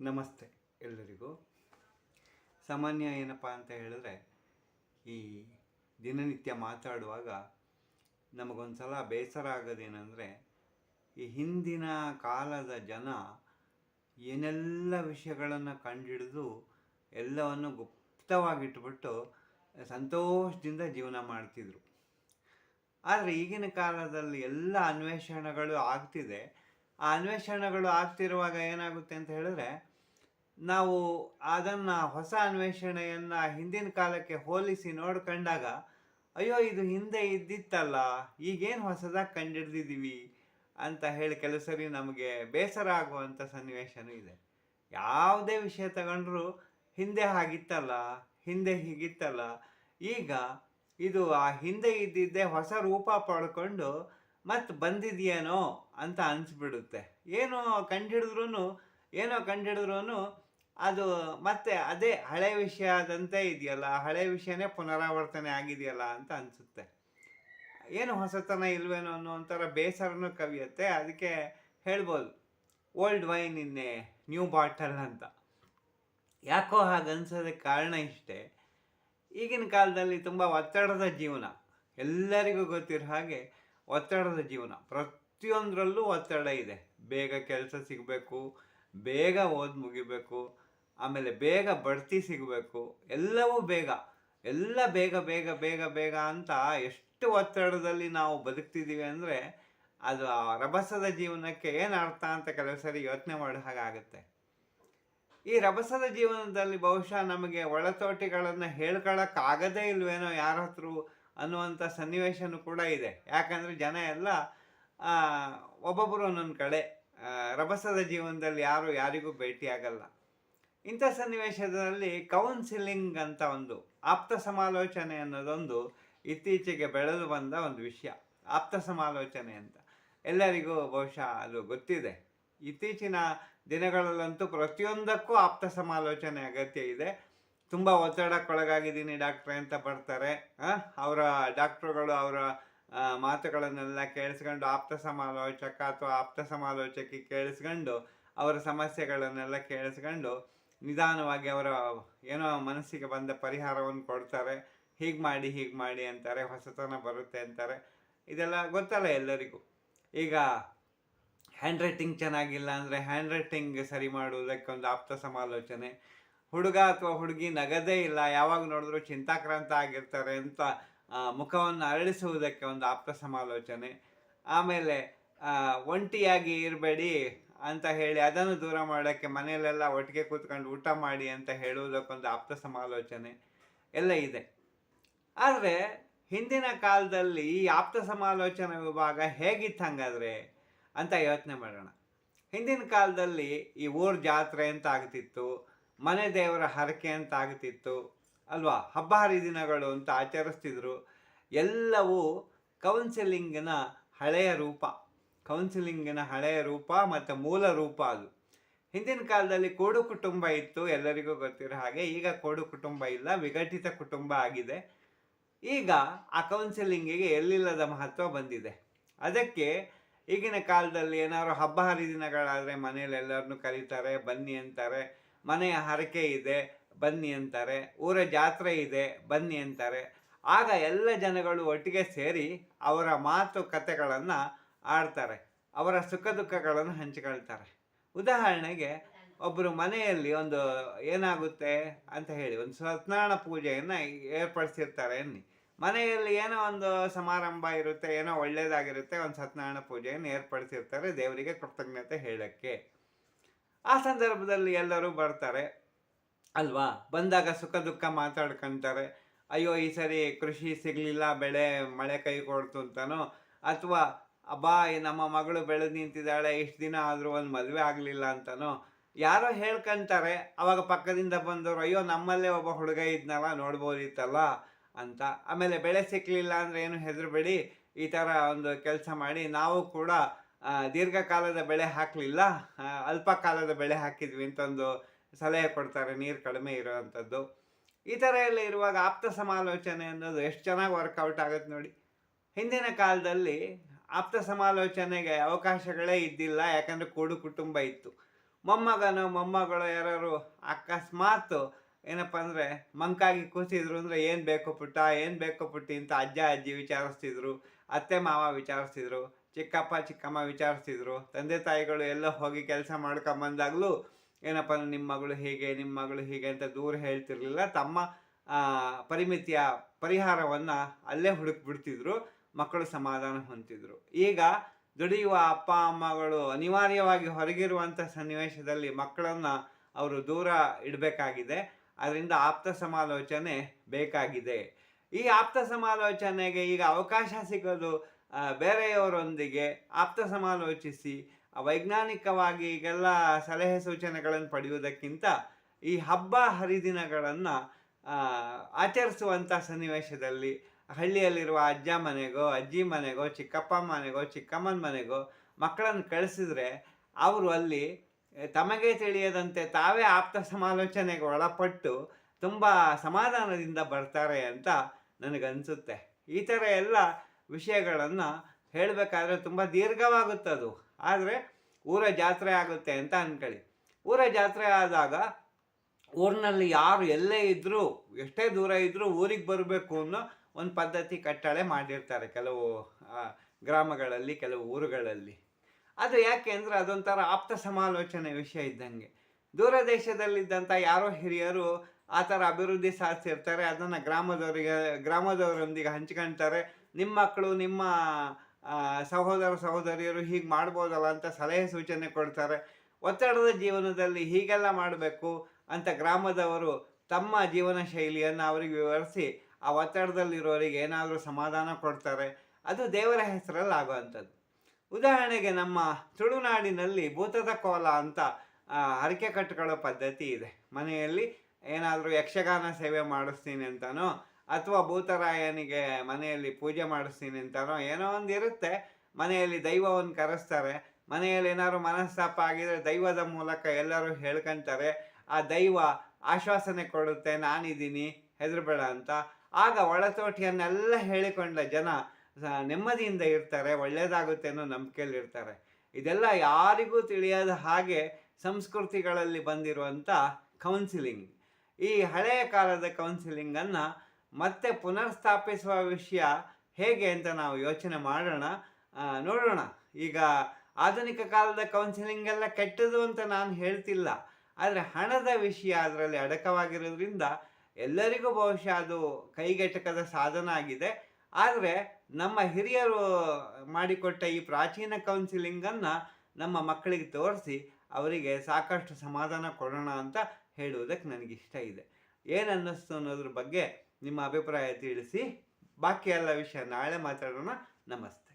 ನಮಸ್ತೆ ಎಲ್ಲರಿಗೂ. ಸಾಮಾನ್ಯ ಏನಪ್ಪ ಅಂತ ಹೇಳಿದ್ರೆ, ಈ ದಿನನಿತ್ಯ ಮಾತಾಡುವಾಗ ನಮಗೊಂದ್ಸಲ ಬೇಸರ ಆಗೋದೇನೆಂದರೆ, ಈ ಹಿಂದಿನ ಕಾಲದ ಜನ ಏನೆಲ್ಲ ವಿಷಯಗಳನ್ನು ಕಂಡುಹಿಡಿದು ಎಲ್ಲವನ್ನು ಗುಪ್ತವಾಗಿಟ್ಬಿಟ್ಟು ಸಂತೋಷದಿಂದ ಜೀವನ ಮಾಡ್ತಿದ್ರು. ಆದರೆ ಈಗಿನ ಕಾಲದಲ್ಲಿ ಎಲ್ಲ ಅನ್ವೇಷಣೆಗಳು ಆಗ್ತಿದೆ. ಆ ಅನ್ವೇಷಣೆಗಳು ಆಗ್ತಿರುವಾಗ ಏನಾಗುತ್ತೆ ಅಂತ ಹೇಳಿದ್ರೆ, ನಾವು ಅದನ್ನು ಹೊಸ ಅನ್ವೇಷಣೆಯನ್ನು ಹಿಂದಿನ ಕಾಲಕ್ಕೆ ಹೋಲಿಸಿ ನೋಡ್ಕೊಂಡಾಗ, ಅಯ್ಯೋ, ಇದು ಹಿಂದೆ ಇದ್ದಿತ್ತಲ್ಲ, ಈಗೇನು ಹೊಸದಾಗಿ ಕಂಡಿಡ್ದಿದ್ದೀವಿ ಅಂತ ಹೇಳಿ ಕೆಲವು ಸರಿ ನಮಗೆ ಬೇಸರ ಆಗುವಂಥ ಸನ್ನಿವೇಶನೂ ಇದೆ. ಯಾವುದೇ ವಿಷಯ ತಗೊಂಡ್ರೂ ಹಿಂದೆ ಹಾಗಿತ್ತಲ್ಲ ಹಿಂದೆ ಹೀಗಿತ್ತಲ್ಲ, ಈಗ ಇದು ಆ ಹಿಂದೆ ಇದ್ದಿದ್ದೇ ಹೊಸ ರೂಪ ಪಡ್ಕೊಂಡು ಮತ್ತೆ ಬಂದಿದೆಯೇನೋ ಅಂತ ಅನಿಸ್ಬಿಡುತ್ತೆ. ಏನೋ ಕಂಡಿಡಿದ್ರೂ ಏನೋ ಕಂಡಿಡಿದ್ರೂ ಅದು ಮತ್ತೆ ಅದೇ ಹಳೆ ವಿಷಯ ಆದಂತೆ ಇದೆಯಲ್ಲ ಹಳೆ ವಿಷಯನೇ ಪುನರಾವರ್ತನೆ ಆಗಿದೆಯಲ್ಲ ಅಂತ ಅನಿಸುತ್ತೆ. ಏನು ಹೊಸತನ ಇಲ್ವೇನೋ ಅನ್ನೋ ಒಂಥರ ಬೇಸರನೂ ಕವಿಯುತ್ತೆ. ಅದಕ್ಕೆ ಹೇಳ್ಬೋದು ಓಲ್ಡ್ ವೈನ್ ಇನ್ನೆ ನ್ಯೂ ಬಾಟಲ್ ಅಂತ. ಯಾಕೋ ಹಾಗೆ ಅನ್ಸೋದಕ್ಕೆ ಕಾರಣ ಇಷ್ಟೇ. ಈಗಿನ ಕಾಲದಲ್ಲಿ ತುಂಬ ಒತ್ತಡದ ಜೀವನ. ಎಲ್ಲರಿಗೂ ಗೊತ್ತಿರೋ ಹಾಗೆ ಒತ್ತಡದ ಜೀವನ. ಪ್ರತಿಯೊಂದರಲ್ಲೂ ಒತ್ತಡ ಇದೆ. ಬೇಗ ಕೆಲಸ ಸಿಗಬೇಕು, ಬೇಗ ಓದಿ ಮುಗಿಬೇಕು, ಆಮೇಲೆ ಬೇಗ ಬಡ್ತಿ ಸಿಗಬೇಕು, ಎಲ್ಲವೂ ಬೇಗ. ಎಲ್ಲ ಬೇಗ ಬೇಗ ಬೇಗ ಬೇಗ ಅಂತ ಎಷ್ಟು ಒತ್ತಡದಲ್ಲಿ ನಾವು ಬದುಕ್ತಿದ್ದೀವಿ ಅಂದರೆ ಅದು ಆ ರಭಸದ ಜೀವನಕ್ಕೆ ಏನು ಅರ್ಥ ಅಂತ ಕೆಲವು ಸರಿ ಯೋಚನೆ ಮಾಡೋ ಹಾಗಾಗುತ್ತೆ ಈ ರಭಸದ ಜೀವನದಲ್ಲಿ ಬಹುಶಃ ನಮಗೆ ಒಳತೋಟಿಗಳನ್ನು ಹೇಳ್ಕೊಳಕ್ಕಾಗದೇ ಇಲ್ವೇನೋ ಯಾರ ಹತ್ರ ಅನ್ನುವಂಥ ಸನ್ನಿವೇಶನೂ ಕೂಡ ಇದೆ. ಯಾಕಂದರೆ ಜನ ಎಲ್ಲ ಒಬ್ಬೊಬ್ಬರು ಒಂದೊಂದು ಕಡೆ ರಭಸದ ಜೀವನದಲ್ಲಿ ಯಾರು ಯಾರಿಗೂ ಭೇಟಿಯಾಗಲ್ಲ. ಇಂಥ ಸನ್ನಿವೇಶದಲ್ಲಿ ಕೌನ್ಸಿಲಿಂಗ್ ಅಂತ ಒಂದು, ಆಪ್ತ ಸಮಾಲೋಚನೆ ಅನ್ನೋದೊಂದು ಇತ್ತೀಚೆಗೆ ಬೆಳೆದು ಬಂದ ಒಂದು ವಿಷಯ. ಆಪ್ತ ಸಮಾಲೋಚನೆ ಅಂತ. ಎಲ್ಲರಿಗೂ ಬಹುಶಃ ಅದು ಗೊತ್ತಿದೆ. ಇತ್ತೀಚಿನ ದಿನಗಳಲ್ಲಂತೂ ಪ್ರತಿಯೊಂದಕ್ಕೂ ಆಪ್ತ ಸಮಾಲೋಚನೆ ಅಗತ್ಯ ಇದೆ. ತುಂಬ ಒತ್ತಡಕ್ಕೊಳಗಾಗಿದ್ದೀನಿ ಡಾಕ್ಟ್ರೆ ಅಂತ ಬರ್ತಾರೆ. ಅವರ ಡಾಕ್ಟ್ರುಗಳು ಅವರ ಮಾತುಗಳನ್ನೆಲ್ಲ ಕೇಳಿಸ್ಕೊಂಡು ಆಪ್ತ ಸಮಾಲೋಚಕ ಅಥವಾ ಆಪ್ತ ಸಮಾಲೋಚಕಿ ಕೇಳಿಸ್ಕೊಂಡು ಅವರ ಸಮಸ್ಯೆಗಳನ್ನೆಲ್ಲ ಕೇಳಿಸ್ಕೊಂಡು ನಿಧಾನವಾಗಿ ಅವರ ಏನೋ ಮನಸ್ಸಿಗೆ ಬಂದ ಪರಿಹಾರವನ್ನು ಕೊಡ್ತಾರೆ. ಹೀಗೆ ಮಾಡಿ ಹೀಗೆ ಮಾಡಿ ಅಂತಾರೆ, ಹೊಸತನ ಬರುತ್ತೆ ಅಂತಾರೆ. ಇದೆಲ್ಲ ಗೊತ್ತಲ್ಲ ಎಲ್ಲರಿಗೂ. ಈಗ ಹ್ಯಾಂಡ್ ರೈಟಿಂಗ್ ಚೆನ್ನಾಗಿಲ್ಲ ಅಂದರೆ ಹ್ಯಾಂಡ್ ರೈಟಿಂಗ್ ಸರಿ ಮಾಡುವುದಕ್ಕೆ ಒಂದು ಆಪ್ತ ಸಮಾಲೋಚನೆ ಹುಡುಗ ಅಥವಾ ಹುಡುಗಿ ನಗದೇ ಇಲ್ಲ, ಯಾವಾಗ ನೋಡಿದ್ರು ಚಿಂತಾಕ್ರಾಂತ ಆಗಿರ್ತಾರೆ ಅಂತ ಮುಖವನ್ನು ಅರಳಿಸುವುದಕ್ಕೆ ಒಂದು ಆಪ್ತ ಸಮಾಲೋಚನೆ. ಆಮೇಲೆ ಒಂಟಿಯಾಗಿ ಇರಬೇಡಿ ಅಂತ ಹೇಳಿ ಅದನ್ನು ದೂರ ಮಾಡೋಕ್ಕೆ ಮನೆಯಲ್ಲೆಲ್ಲ ಒಟ್ಟಿಗೆ ಕೂತ್ಕೊಂಡು ಊಟ ಮಾಡಿ ಅಂತ ಹೇಳುವುದಕ್ಕೊಂದು ಆಪ್ತ ಸಮಾಲೋಚನೆ ಎಲ್ಲ ಇದೆ. ಆದರೆ, ಹಿಂದಿನ ಕಾಲದಲ್ಲಿ ಈ ಆಪ್ತ ಸಮಾಲೋಚನೆ ವಿಭಾಗ ಹೇಗಿತ್ತು ಹಂಗಾದ್ರೆ ಅಂತ ಯೋಚನೆ ಮಾಡೋಣ. ಹಿಂದಿನ ಕಾಲದಲ್ಲಿ ಈ ಊರ ಜಾತ್ರೆ ಅಂತ ಆಗ್ತಿತ್ತು ಮನೆ ದೇವರ ಹರಕೆ ಅಂತ ಆಗ್ತಿತ್ತು. ಅಲ್ವಾ? ಹಬ್ಬ ಹರಿದಿನಗಳು ಅಂತ ಆಚರಿಸ್ತಿದ್ರು. ಎಲ್ಲವೂ ಕೌನ್ಸಿಲಿಂಗಿನ ಹಳೆಯ ರೂಪ. ಕೌನ್ಸಿಲಿಂಗಿನ ಹಳೆಯ ರೂಪ ಮತ್ತು ಮೂಲ ರೂಪ ಅದು. ಹಿಂದಿನ ಕಾಲದಲ್ಲಿ ಕೂಡು ಕುಟುಂಬ ಇತ್ತು, ಎಲ್ಲರಿಗೂ ಗೊತ್ತಿರೋ ಹಾಗೆ. ಈಗ ಕೂಡು ಕುಟುಂಬ ಇಲ್ಲ, ವಿಘಟಿತ ಕುಟುಂಬ ಆಗಿದೆ. ಈಗ ಆ ಕೌನ್ಸಿಲಿಂಗಿಗೆ ಎಲ್ಲಿಲ್ಲದ ಮಹತ್ವ ಬಂದಿದೆ. ಅದಕ್ಕೆ ಈಗಿನ ಕಾಲದಲ್ಲಿ ಏನಾದ್ರು ಹಬ್ಬ ಹರಿದಿನಗಳಾದರೆ ಮನೇಲಿ ಎಲ್ಲರನ್ನೂ ಕರೀತಾರೆ, ಬನ್ನಿ ಅಂತಾರೆ. ಮನೆಯ ಹರಕೆ ಇದೆ, ಬನ್ನಿ ಅಂತಾರೆ. ಊರ ಜಾತ್ರೆ ಇದೆ, ಬನ್ನಿ ಅಂತಾರೆ. ಆಗ ಎಲ್ಲ ಜನಗಳು ಒಟ್ಟಿಗೆ ಸೇರಿ ಅವರ ಮಾತು ಕಥೆಗಳನ್ನು ಆಡ್ತಾರೆ. ಅವರ ಸುಖ ದುಃಖಗಳನ್ನು ಹಂಚಿಕೊಳ್ತಾರೆ. ಉದಾಹರಣೆಗೆ ಒಬ್ಬರು ಮನೆಯಲ್ಲಿ ಒಂದು ಏನಾಗುತ್ತೆ ಅಂತ ಹೇಳಿ, ಒಂದು ಸತ್ಯನಾರಾಯಣ ಪೂಜೆಯನ್ನು ಏರ್ಪಡಿಸಿರ್ತಾರೆ ಅನ್ನಿ. ಮನೆಯಲ್ಲಿ ಏನೋ ಒಂದು ಸಮಾರಂಭ ಇರುತ್ತೆ, ಏನೋ ಒಳ್ಳೆಯದಾಗಿರುತ್ತೆ ಒಂದು ಸತ್ಯನಾರಾಯಣ ಪೂಜೆಯನ್ನು ಏರ್ಪಡಿಸಿರ್ತಾರೆ ದೇವರಿಗೆ ಕೃತಜ್ಞತೆ ಹೇಳಕ್ಕೆ. ಆ ಸಂದರ್ಭದಲ್ಲಿ ಎಲ್ಲರೂ ಬರ್ತಾರೆ. ಅಲ್ವಾ? ಬಂದಾಗ ಸುಖ ದುಃಖ ಮಾತಾಡ್ಕೊಂತಾರೆ. ಅಯ್ಯೋ, ಈ ಸರಿ ಕೃಷಿ ಸಿಗಲಿಲ್ಲ, ಬೆಳೆ ಮಳೆ ಕೈ ಕೊಡ್ತು ಅಂತನೋ? ಅಥವಾ, ಅಬ್ಬಾ ನಮ್ಮ ಮಗಳು ಬೆಳೆದು ನಿಂತಿದ್ದಾಳೆ, ಇಷ್ಟು ದಿನ ಆದರೂ ಒಂದು ಮದುವೆ ಆಗಲಿಲ್ಲ ಅಂತನೋ? ಯಾರೋ ಹೇಳ್ಕೊಂತಾರೆ. ಅವಾಗ ಪಕ್ಕದಿಂದ ಬಂದವರು, ಅಯ್ಯೋ, ನಮ್ಮಲ್ಲೇ ಒಬ್ಬ ಹುಡುಗ ಇದ್ನಲ್ಲ, ನೋಡ್ಬೋದಿತ್ತಲ್ಲ? ಅಂತ. ಆಮೇಲೆ, ಬೆಳೆ ಸಿಕ್ಕಲಿಲ್ಲ ಅಂದರೆ ಏನು ಹೆದರಬೇಡಿ. ಈ ಥರ ಒಂದು ಕೆಲಸ ಮಾಡಿ. ನಾವು ಕೂಡ ದೀರ್ಘಕಾಲದ ಬೆಳೆ ಹಾಕಲಿಲ್ಲ. ಅಲ್ಪ ಕಾಲದ ಬೆಳೆ ಹಾಕಿದ್ವಿ ಅಂತ ಒಂದು ಸಲಹೆ ಕೊಡ್ತಾರೆ, ನೀರು ಕಡಿಮೆ ಇರೋವಂಥದ್ದು ಈ ಥರ ಎಲ್ಲ ಇರುವಾಗ ಆಪ್ತ ಸಮಾಲೋಚನೆ ಅನ್ನೋದು ಎಷ್ಟು ಚೆನ್ನಾಗಿ ವರ್ಕೌಟ್ ಆಗುತ್ತೆ ನೋಡಿ. ಹಿಂದಿನ ಕಾಲದಲ್ಲಿ ಆಪ್ತ ಸಮಾಲೋಚನೆಗೆ ಅವಕಾಶಗಳೇ ಇದ್ದಿಲ್ಲ, ಯಾಕಂದರೆ ಕೂಡು ಕುಟುಂಬ ಇತ್ತು. ಮೊಮ್ಮಗನು, ಮೊಮ್ಮಗಳು ಯಾರು ಅಕಸ್ಮಾತ್ ಏನಪ್ಪ ಅಂದರೆ ಮಂಕಾಗಿ ಕೂತಿದ್ರು ಅಂದರೆ ಏನು ಬೇಕು ಪುಟ್ಟ, ಏನು ಬೇಕು ಪುಟ್ಟಿ ಅಂತ ಅಜ್ಜ, ಅಜ್ಜಿ ವಿಚಾರಿಸ್ತಿದ್ರು, ಅತ್ತೆ, ಮಾವ ವಿಚಾರಿಸ್ತಿದ್ರು. ಚಿಕ್ಕಪ್ಪ ಚಿಕ್ಕಮ್ಮ ವಿಚಾರಿಸ್ತಿದ್ರು. ತಂದೆ ತಾಯಿಗಳು ಎಲ್ಲ ಹೋಗಿ ಕೆಲಸ ಮಾಡ್ಕೊಂಬಂದಾಗಲೂ ಏನಪ್ಪ ನಿಮ್ಮ ಮಗಳು ಹೀಗೆ ನಿಮ್ಮ ಮಗಳು ಹೀಗೆ ಅಂತ ದೂರ ಹೇಳ್ತಿರ್ಲಿಲ್ಲ. ತಮ್ಮ ಪರಿಮಿತಿಯ ಪರಿಹಾರವನ್ನು ಅಲ್ಲೇ ಹುಡುಕ್ಬಿಡ್ತಿದ್ರು ಮಕ್ಕಳು ಸಮಾಧಾನ ಹೊಂದಿದ್ರು ಈಗ ದುಡಿಯುವ ಅಪ್ಪ, ಅಮ್ಮಗಳು ಅನಿವಾರ್ಯವಾಗಿ ಹೊರಗಿರುವಂಥ ಸನ್ನಿವೇಶದಲ್ಲಿ ಮಕ್ಕಳನ್ನು ಅವರು ದೂರ ಇಡಬೇಕಾಗಿದೆ. ಅದರಿಂದ ಆಪ್ತ ಸಮಾಲೋಚನೆ ಬೇಕಾಗಿದೆ. ಈ ಆಪ್ತ ಸಮಾಲೋಚನೆಗೆ ಈಗ ಅವಕಾಶ ಸಿಗೋದು ಬೇರೆಯವರೊಂದಿಗೆ ಆಪ್ತ ಸಮಾಲೋಚಿಸಿ ವೈಜ್ಞಾನಿಕವಾಗಿ ಈಗೆಲ್ಲ ಸಲಹೆ ಸೂಚನೆಗಳನ್ನು ಪಡೆಯುವುದಕ್ಕಿಂತ ಈ ಹಬ್ಬ ಹರಿದಿನಗಳನ್ನು ಆಚರಿಸುವಂಥ ಸನ್ನಿವೇಶದಲ್ಲಿ ಹಳ್ಳಿಯಲ್ಲಿರುವ ಅಜ್ಜ ಮನೆಗೋ, ಅಜ್ಜಿ ಮನೆಗೋ, ಚಿಕ್ಕಪ್ಪ ಮನೆಗೋ, ಚಿಕ್ಕಮ್ಮನ ಮನೆಗೋ ಮಕ್ಕಳನ್ನು ಕಳಿಸಿದ್ರೆ ಅವರು ಅಲ್ಲಿ ತಮಗೆ ತಿಳಿಯದಂತೆ ತಾವೇ ಆಪ್ತ ಸಮಾಲೋಚನೆಗೆ ಒಳಪಟ್ಟು ತುಂಬ ಸಮಾಧಾನದಿಂದ ಬರ್ತಾರೆ ಅಂತ ನನಗನ್ಸುತ್ತೆ. ಈ ಥರ ಎಲ್ಲ ವಿಷಯಗಳನ್ನು ಹೇಳಬೇಕಾದ್ರೆ ತುಂಬ ದೀರ್ಘವಾಗುತ್ತದು. ಆದರೆ ಊರ ಜಾತ್ರೆ ಆಗುತ್ತೆ ಅಂತ ಅಂದ್ಕೊಳ್ಳಿ ಊರ ಜಾತ್ರೆ ಆದಾಗ ಊರಿನಲ್ಲಿ ಯಾರು ಎಲ್ಲೇ ಇದ್ದರೂ ಎಷ್ಟೇ ದೂರ ಇದ್ದರೂ ಊರಿಗೆ ಬರಬೇಕು ಅನ್ನೋ ಒಂದು ಪದ್ಧತಿ ಕಟ್ಟಳೆ ಮಾಡಿರ್ತಾರೆ ಕೆಲವು ಗ್ರಾಮಗಳಲ್ಲಿ, ಕೆಲವು ಊರುಗಳಲ್ಲಿ. ಅದು ಯಾಕೆ ಅಂದರೆ ಅದೊಂಥರ ಆಪ್ತ ಸಮಾಲೋಚನೆ ವಿಷಯ ಇದ್ದಂಗೆ. ದೂರ ದೇಶದಲ್ಲಿದ್ದಂಥ ಯಾರೋ ಹಿರಿಯರು ಆ ಥರ ಅಭಿವೃದ್ಧಿ ಸಾಧಿಸಿರ್ತಾರೆ, ಅದನ್ನು ಗ್ರಾಮದವರಿಗೆ, ಗ್ರಾಮದವರೊಂದಿಗೆ ಹಂಚ್ಕೊಳ್ತಾರೆ ನಿಮ್ಮ ಮಕ್ಕಳು ನಿಮ್ಮ ಸಹೋದರ ಸಹೋದರಿಯರು ಹೀಗೆ ಮಾಡ್ಬೋದಲ್ಲ ಅಂತ ಸಲಹೆ ಸೂಚನೆ ಕೊಡ್ತಾರೆ. ಒತ್ತಡದ ಜೀವನದಲ್ಲಿ ಹೀಗೆಲ್ಲ ಮಾಡಬೇಕು ಅಂತ ಗ್ರಾಮದವರು ತಮ್ಮ ಜೀವನ ಶೈಲಿಯನ್ನು ಅವರಿಗೆ ವಿವರಿಸಿ ಆ ಒತ್ತಡದಲ್ಲಿರೋರಿಗೆ ಏನಾದರೂ ಸಮಾಧಾನ ಕೊಡ್ತಾರೆ. ಅದು ದೇವರ ಹೆಸರಲ್ಲಿ ಆಗುವಂಥದ್ದು. ಉದಾಹರಣೆಗೆ ನಮ್ಮ ತುಳುನಾಡಿನಲ್ಲಿ ಭೂತದ ಕೋಲ ಅಂತ ಹರಿಕೆ ಕಟ್ಟಿಕೊಳ್ಳೋ ಪದ್ಧತಿ ಇದೆ. ಮನೆಯಲ್ಲಿ ಏನಾದರೂ ಯಕ್ಷಗಾನ ಸೇವೆ ಮಾಡಿಸ್ತೀನಿ ಅಂತನೋ ಅಥವಾ ಭೂತರಾಯನಿಗೆ ಮನೆಯಲ್ಲಿ ಪೂಜೆ ಮಾಡಿಸ್ತೀನಿ ಅಂತಾರೋ ಏನೋ ಒಂದು ಇರುತ್ತೆ. ಮನೆಯಲ್ಲಿ ದೈವವನ್ನು ಕರೆಸ್ತಾರೆ. ಮನೆಯಲ್ಲಿ ಏನಾದ್ರು ಮನಸ್ತಾಪ ಆಗಿದ್ರೆ ದೈವದ ಮೂಲಕ ಎಲ್ಲರೂ ಹೇಳ್ಕೊಂತಾರೆ. ಆ ದೈವ ಆಶ್ವಾಸನೆ ಕೊಡುತ್ತೆ, ನಾನಿದ್ದೀನಿ, ಹೆದರಬೇಡ ಅಂತ. ಆಗ ಒಳತೋಟಿಯನ್ನೆಲ್ಲ ಹೇಳಿಕೊಂಡ ಜನ ನೆಮ್ಮದಿಯಿಂದ ಇರ್ತಾರೆ ಒಳ್ಳೆಯದಾಗುತ್ತೆ ಅನ್ನೋ ನಂಬಿಕೆಯಲ್ಲಿರ್ತಾರೆ ಇದೆಲ್ಲ ಯಾರಿಗೂ ತಿಳಿಯದ ಹಾಗೆ ಸಂಸ್ಕೃತಿಗಳಲ್ಲಿ ಬಂದಿರುವಂಥ ಕೌನ್ಸಿಲಿಂಗ್ ಈ ಹಳೆಯ ಕಾಲದ ಕೌನ್ಸಿಲಿಂಗನ್ನು ಮತ್ತೆ ಪುನರ್ಸ್ಥಾಪಿಸುವ ವಿಷಯ ಹೇಗೆ ಅಂತ ನಾವು ಯೋಚನೆ ಮಾಡೋಣ. ನೋಡೋಣ. ಈಗ ಆಧುನಿಕ ಕಾಲದ ಕೌನ್ಸಿಲಿಂಗ್ ಎಲ್ಲ ಕೆಟ್ಟದು ಅಂತ ನಾನು ಹೇಳ್ತಿಲ್ಲ. ಆದರೆ ಹಣದ ವಿಷಯ ಅದರಲ್ಲಿ ಅಡಕವಾಗಿರೋದ್ರಿಂದ ಎಲ್ಲರಿಗೂ ಬಹುಶಃ ಅದು ಕೈಗೆಟಕದ ಸಾಧನ ಆಗಿದೆ. ಆದರೆ ನಮ್ಮ ಹಿರಿಯರು ಮಾಡಿಕೊಟ್ಟ ಈ ಪ್ರಾಚೀನ ಕೌನ್ಸಿಲಿಂಗನ್ನು ನಮ್ಮ ಮಕ್ಕಳಿಗೆ ತೋರಿಸಿ ಅವರಿಗೆ ಸಾಕಷ್ಟು ಸಮಾಧಾನ ಕೊಡೋಣ ಅಂತ ಹೇಳುವುದಕ್ಕೆ ನನಗಿಷ್ಟ ಇದೆ. ಏನನ್ನಿಸ್ತು ಅನ್ನೋದ್ರ ಬಗ್ಗೆ ನಿಮ್ಮ ಅಭಿಪ್ರಾಯ ತಿಳಿಸಿ. ಬಾಕಿ ಎಲ್ಲ ವಿಷಯ ನಾಳೆ ಮಾತಾಡೋಣ. ನಮಸ್ತೆ.